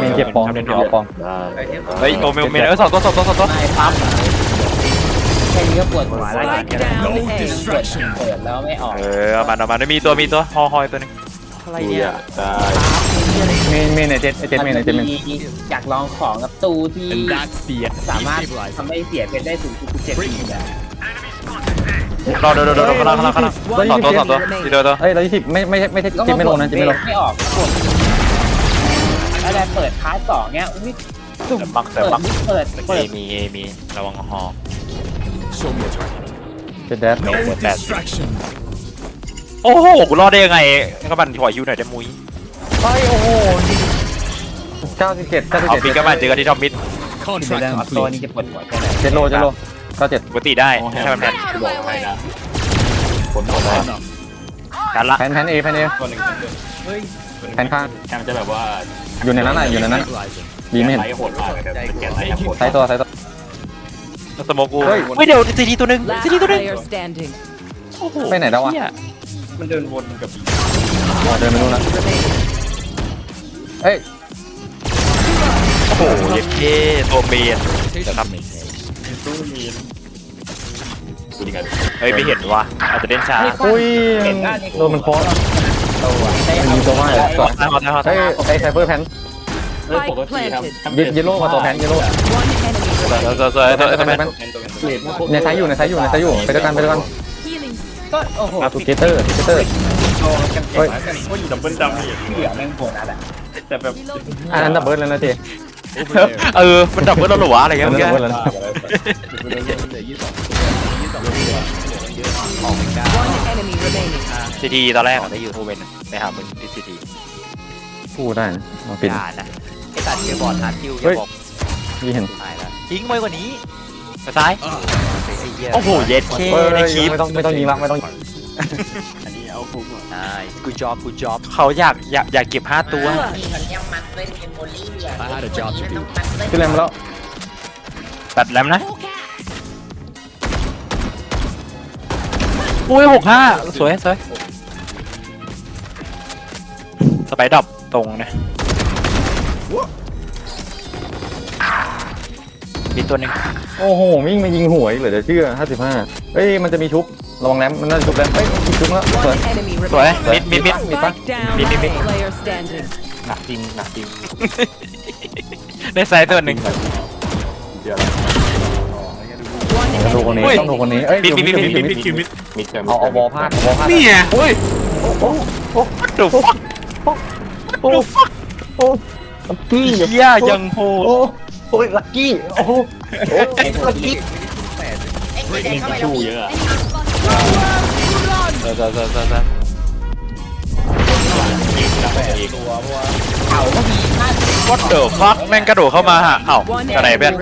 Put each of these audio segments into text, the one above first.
เมนเก็บปองทำเล่นเดี๋ยวเอาปองได้เฮ้ยโอเมลเมลเออสองตัวสองตัวสองตัวไม่ปั๊มแค่นี้ก็ปวดหัวแล้ว Spike down A. เปิดเปิดแล้วไม่ออกเออเอามันเอามันมีตัวมีตัวฮอฮอยตัวหนึงอะไรเนี่ยได้เมนเมนไหนเจ็ดไอเจ็ดเมนไหนเจ็ดเมนอยากลองของกับตู้ที่ And that's the สามารถ destabilizer. ทำให้เสียเพชรได้สูงสุดเจ็ดปีอะรอเดี๋ยวเดี๋ยวเดี๋ยวข้างล่างข้างล่างข้างล่างสองตัวสองตัวทีเดียวตัวเอ้ยร้อยยี่สิบไม่ไม่ไม่ใช่เจ็ดไม่ลงนะเจ็ดไม่ลงไม่ออก กดแล้วได้เปิดพาร์ทสองเนี้ยอุ้ยเสริมบักเสริมเปิดบักเปิดเอเปิดมีเอมีระวังฮอ Show me a target. เจ็ดแดด No that's- distraction. โอ้โหกูรอดได้ยังไงก็มันขอยูหน่อยได้มุ้ยไปโอ้โหเก้าสิบเจ็ดเก้าสิบเอาเจ็ดปิกก็มาเจอกันที่ทอมมิด Contract ตัว complete. นี้จะปวดหัวแค่ไหนเจ็ดโลเจ็ดโลเก้าเจ็ดปกติได้โอ้แฮใช่มไหมแพนบอกให้นะผลหมดแล้ว Enough. กันละแพนแพนเอแพนเอตัวหนึ่งเฮ้ยแพนข้างแฮมจะแบบว่าอยู่ในนั้นน่ะอยู่ในนั้น Stabilizer. ดีไม่เห็นไลท์โหดมากเลยแต่เป็นแกนไลท์โหดใช้ตัวใช้ตัว สโมกูเฮ้ยเฮ้ยเดี๋ยวซีทีตัวหนึง Last ซีทีตัวหนึง player standing. โอ้โหไปไหนแล้ววะเหี้ยมันเดินวนกับบีอ๋อเดินไปนู่นแล้ว Remaining. เอ้ยโอ้โหเย็ดเท่ตัวเมน Rotation maintained. ตู้มีน ดูดิกันเฮ้ยไม่เห็นว่ะอาจจะเล่นช้าอุ้ยโดนมันโพสตัวได้มันเอามีตัวว่าอะไรก่อนตายหมดตายหมดเฮ้ยไอไซเบอร์แพนเฮ้ยปกติครับเยเยลโล่มาตัวแพนเยลโล่ One enemy สวย remaining. สวยสวยตัวตัวแมนตัวแทนตัวแทนเกรดในไซส์อยู่ในไซส์อยู่ในไซส์อยู่ไปด้วยกันไปด้วยกัน Healing. ก็โอ้โหอาทูเกเตอร์ทูเกเตอร์โชว์กันเฮ้ยว่าอยู่ดับเบิลดำนี่เหลือแม่งโผล่นั่นแหละแต่แบบอันนั้นดับเบิลแล้วนะเจ Over there. เออ มันดับเบิลแล้วเหรอวะอะไรอัเงี้นยนั้นเมื่อ ดับกี้เบิลแล้วนะ One enemy remaining. ซีทีตอนแรกอะได้อยู่โทเวนไปหามึงที่ซีทีพูดได้นะมาปิดอย่านะไอ้ตัดเกียร์บอร์ดหาคิวอเฮ้ย่ายบอกยี่เห็น ตายแล้วยิงไวกว่านี้ไปซ้าย Ah, โอ้โหเย็ดเคเฮ้ยในคลิปไม่ต้องไม่ต้องยิงละไม่ต้องอันนี้เอาคุ้มอะใช่กูจอบกูจอบเขาอยากอยากอยากเก็บห้าตัว I had a job to do. ขึ้นแรงมาแล้ว ตัดแรมนะ อุ้ยหกห้าสวยสวยสไปดับตรงนะมีตัวหนึ่งโอ้โหวิ่งมายิงหัวอีกเหลือจะเชื่อห้าสิบห้าเฮ้ยมันจะมีชุบระวังแรมมันน่าจะชุบแรมเฮ้ยมีชุบแล้วสวย One enemy สวย remaining. มิดมิดมิด Spike down. Mid, mid, mid. Last player standing. หนักจริงหนักจริงในไซส์ตัวหนึ่งเดี๋ยว One ต้องดูคน enemy นี้เฮ้ยต้องดูคนนี้เอ้ยมิดมิดมิดมิดมิดมิมิดดมิดมิดมิดแคมเอาเอาบอลพลาดเอาบอลพลาดนี่ไงเฮ้ย What the fuck โอ้โอ้ลักกี้เฮียยังโหดโอ้โอ้ยลักกี้โอ้โหโอ้ลักกี้มีชูเยอะอะเออเออเออเออเออเขาก็มีมาก What the fuck แม่งกระโดดเข้ามาฮะเอ้า One กระไรเพื่อน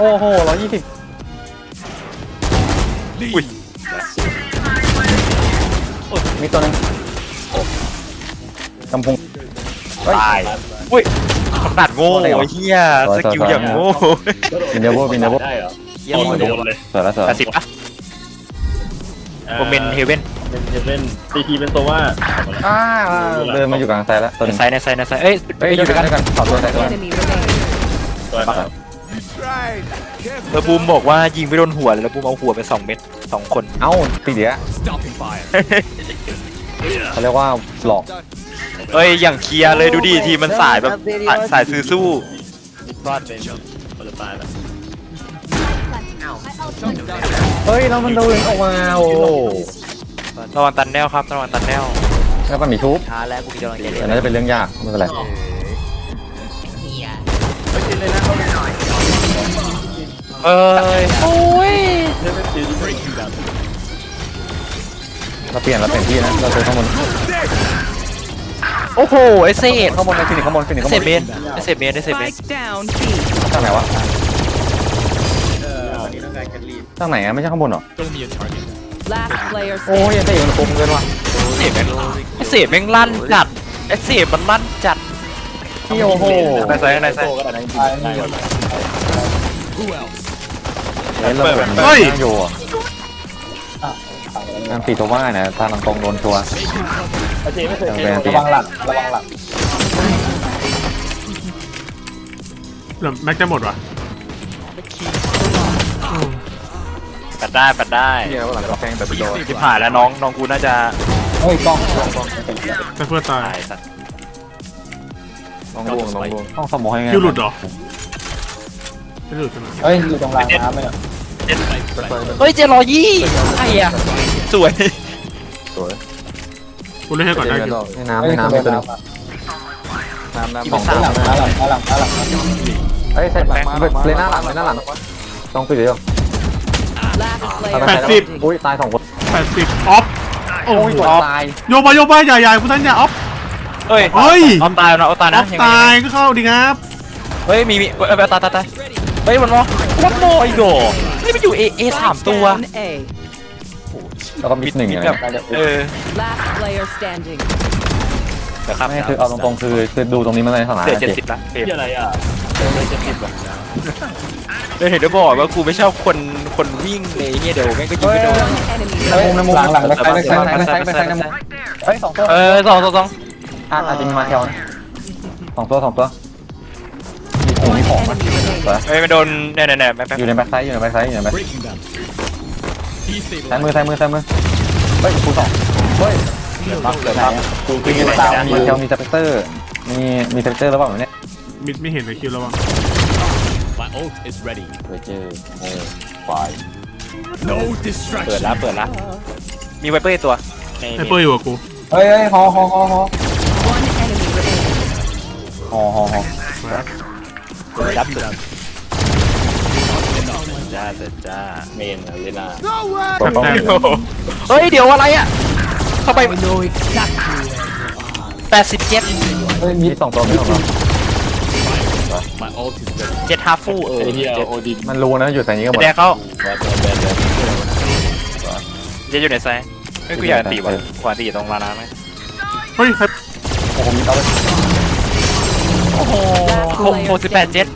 โอ้โหร้อยยี่สิบอุ้ยมีตัวนึงกำพงตายอุ้ยขนาดโง่ไอ้เฮียสกิลอย่างโง่บินเดโบบินเดโบได้เหรอเฮียโดโง่นเดี๋ยวเลยสวยแล้วสวยแปดสิบปะโมเมนเฮเว่นเป็นเฮเว่นซีทีเป็นโซว่าอ่าเดินมาอยู่กลางไซด์แล้วตัวหในนึงไซน์ในไซน์ในไซน์เอ้ยเฮ้ยออยู่ยู่ด้ด้ววยยกักันนด้วยกันขอบตัวไซด์ตัว One enemy remaining. ตัวครับเออบูมบอกว่ายิงไปโดนหัวเลยแล้วบูมเอาหัวไปสองเม็ดสองคน เอ้าติดเดียว Stopping fire. เขาเรียกว่าหลอกเอ้ยอย่างเคลียร์เลยดูดิทีมมันสายแบบสายสายซื้อสู้บ้านเป็นคนละตายแล้วเฮ้ยแล้วมันเดินออกมาโอ้ระวังตันแนวครับระวังตันแนวแล้วมันมีชุบช้าแล้วกูมีกำลังใจแต่น่าจะเป็นเรื่องยากไม่เป็นไร เอ้ยโอ้ย Breaking down. เราเปลี่ยนเราเปลี่ยนที่นะเราเจอข้างบนโอ้โหไอเศษข้างบนในฟินิกข้างบนฟินิกไอข้างเศบษนเมนไอเศษเมนไอเศษเมน Spike down. B. ข้างไหนวะข้างไหนอะไม่ใช่ข้างบนเหรอ Show me a target. Last player โอ้ย standing. ยังเตะมันคมเกินว่ะเศษแม่งไอเศษแม่งลั่นจัดไอเศษมันลั่นจัด พี่โอ้โหในไซส์ในไซส์โก็ได้จริงๆได้หมดเลย Who else? เฮ้ยเราเปิดเฮ้ยนั่งอยู่อะนั่งปีตัวว่าเนี่ยทางตรงโดนตัว Making cover. อาเจไม่เคยเจอระระวังหลังระวังหลังเดี๋ยวแม็กจะหมดวะปัดได้ปัดได้เฮียว่าหลังเราแพงแบบโดนที่ผ่านแล้วน้องน้องกูน่าจะเฮ้ยกล้องกล้องกล้องแต่เพื่อตายตายสัตว์ น้องบวงน้องบวงต้องสมองให้ไงคิวหลุดเหรอไม่หลุดใช่ไหมเฮ้ยอยู่ตรงรางน้ำไหมเนี่ยเฮ้ยเจรอยี่ไอ้อะสวยสวยกูเล่นให้ก่อนได้เดี๋คิยววให้น้ำให้น้ำให้ตัวนึงน้ำน้ำสองตัวหลังหลังหลังหลังหลังเฮ้ยใส่หลังเลยหน้าหลังเลยหน้าหลังต้องปิดเดียว Last เอา player ไปแปดสิบ standing. อุ้ยตายสองคนแปดสิบออฟโอ้โหตายโยบายโยบายใหญ่ๆคุณท่านอย่าออฟ เฮ้ยเฮ้ย ออมตายนะเอาตายอนะอฟยังไงตายก็เข้าดีครับ เฮ้ยมีมีเอ้ยตายตายตายเฮ้ยมันมอวันโมอีโดเฮ้ยมันอยู่เอเอสามตัว Down A. แล้วก็มิดหนึ่งมิดอะไรแบบเออ Last player standing. เดี๋ยวครับไม่คือเอาตรงๆคือคือดูตรงนี้มันในสถานะเสียเจ็ดสิบละเฟรมที่อะไรอะเจอเลยเจ็ดสิบแบบเดี๋ยวเห็นได้บอกว่ากูไม่ชอบคนคนวิ่งเลยเนี่ยเดี๋ยวแม่งก็ยิงไม่โดน One enemy ในมุมในมุมหลังหลังแบ็คไซด์แบ็คไซด์ไปไซไปไซในมุมเฮ้ยสองตัวเออสองสองสอง อาจจะมีมาเทลสองตัวสองตัวมีของมีของ enemy remaining. เฮ้ยมันโดนเนี่ยเนี่ยเนี่ยแป๊บแป๊บอยู่ในแบ็คไซด์อยู่ในแบ็คไซด์อยู่ในแบ็ค Breaking them. ซ้าย Destabilizing. มือซ้ายมือซ้ายมือเฮ้ยคูสองเฮ้ยบักเลยนะกูกินมีตามมีเทลมีสเปกเตอร์ มีมีสเปกเตอร์หรือเปล่าเนี่ยมิดไม่เห็นเลยคิวระวัง My ult is ready. เฮ้ยเจอโอ้ควาย No เปิด distraction. ละเปิดละมีไวเปอร์อีกตัวในไฮเปอร์อยู่กับกูเฮ้ยเฮ้ยฮอฮอฮอฮอ อฮอฮอยับเลยจ้าเสร็จจ้าเมนอะเลน่าเฮ้ย เดี๋ยวอะไรอะ เข้าไปแปดสิบเจ็ดเฮ้ยมีสองตัวไมีสองตัว My ult is ready. เจ็ดฮาฟูเออโอดินมันรู้นะอยู่ใส่นี้ก็หมดแดงเขาเจ็ดอยู่ในไซส์เฮ้ยกูอยากตีว่ะขวาตีตรงลานาไหมเฮ้ยครโอ้โหมีเตาเลย โอ้โหหกสิบแปดเจ็ด